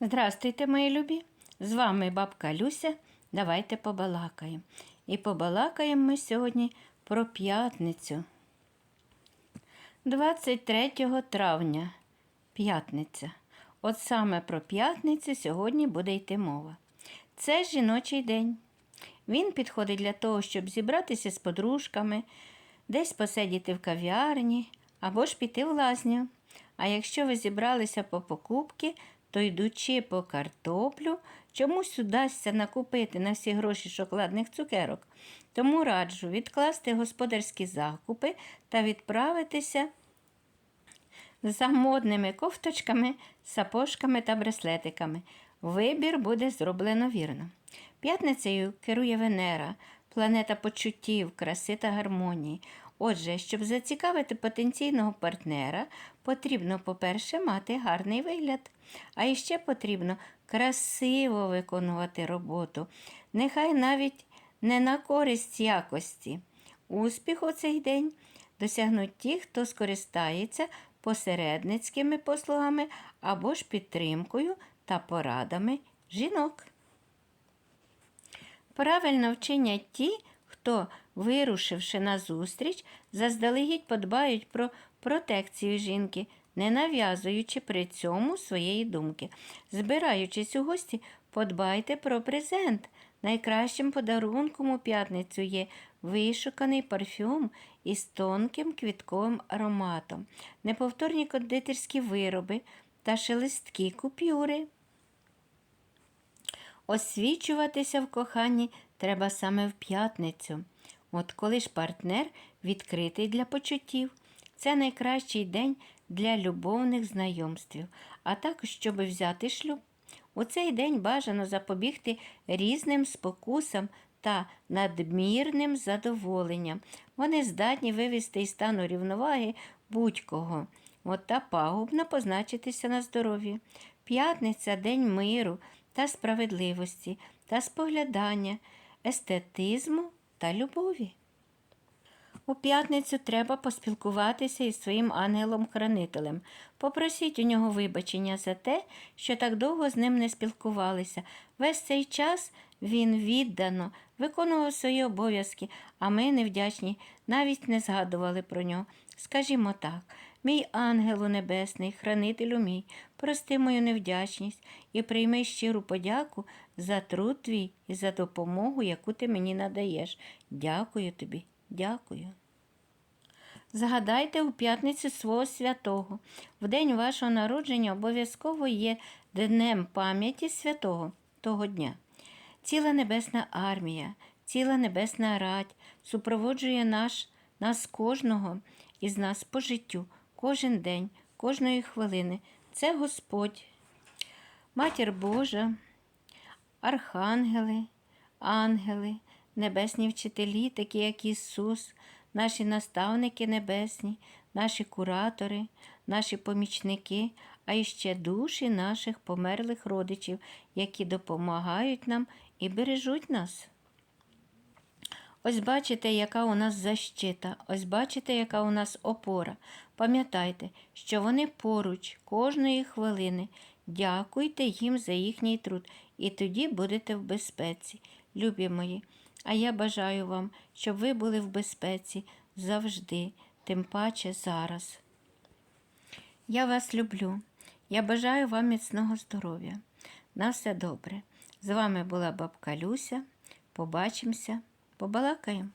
Здрастуйте, мої любі! З вами бабка Люся. Давайте побалакаємо. І побалакаємо ми сьогодні про п'ятницю. 23 травня. П'ятниця. От саме про п'ятницю сьогодні буде йти мова. Це жіночий день. Він підходить для того, щоб зібратися з подружками, десь посидіти в кав'ярні або ж піти в лазню. А якщо ви зібралися по покупки, то йдучи по картоплю, чомусь удасться накупити на всі гроші шоколадних цукерок. Тому раджу відкласти господарські закупи та відправитися за модними кофточками, сапожками та браслетиками. Вибір буде зроблено вірно. П'ятницею керує Венера, планета почуттів, краси та гармонії. Отже, щоб зацікавити потенційного партнера, потрібно, по-перше, мати гарний вигляд, а іще потрібно красиво виконувати роботу, нехай навіть не на користь якості. Успіх у цей день досягнуть ті, хто скористається посередницькими послугами або ж підтримкою та порадами жінок. Правильно вчинять ті, хто, вирушивши на зустріч, заздалегідь подбають про протекцію жінки, не нав'язуючи при цьому своєї думки. Збираючись у гості, подбайте про презент. Найкращим подарунком у п'ятницю є вишуканий парфюм із тонким квітковим ароматом, неповторні кондитерські вироби та шелесткі купюри. Освічуватися в коханні треба саме в п'ятницю. От коли ж партнер відкритий для почуттів, це найкращий день для любовних знайомств, а також щоб взяти шлюб. У цей день бажано запобігти різним спокусам та надмірним задоволенням. Вони здатні вивести із стану рівноваги будь-кого. От та пагубно позначитися на здоров'ї. П'ятниця день миру та справедливості, та споглядання, естетизму та любові. У п'ятницю треба поспілкуватися із своїм ангелом-хранителем. Попросіть у нього вибачення за те, що так довго з ним не спілкувалися. Весь цей час він віддано виконував свої обов'язки, а ми, невдячні, навіть не згадували про нього. Скажімо так, мій ангелу небесний, хранителю мій, прости мою невдячність і прийми щиру подяку за труд твій і за допомогу, яку ти мені надаєш. Дякую тобі, дякую. Згадайте у п'ятницю свого святого. В день вашого народження обов'язково є днем пам'яті святого того дня. Ціла небесна армія, ціла небесна радь супроводжує наш, нас кожного із нас по життю, кожен день, кожної хвилини. Це Господь, Матір Божа, архангели, ангели, небесні вчителі, такі як Ісус, наші наставники небесні, наші куратори, наші помічники, а іще душі наших померлих родичів, які допомагають нам і бережуть нас. Ось бачите, яка у нас защита, ось бачите, яка у нас опора. Пам'ятайте, що вони поруч кожної хвилини. Дякуйте їм за їхній труд, і тоді будете в безпеці, любі мої. А я бажаю вам, щоб ви були в безпеці завжди, тим паче зараз. Я вас люблю. Я бажаю вам міцного здоров'я. На все добре. З вами була бабка Люся. Побачимося, побалакаємо.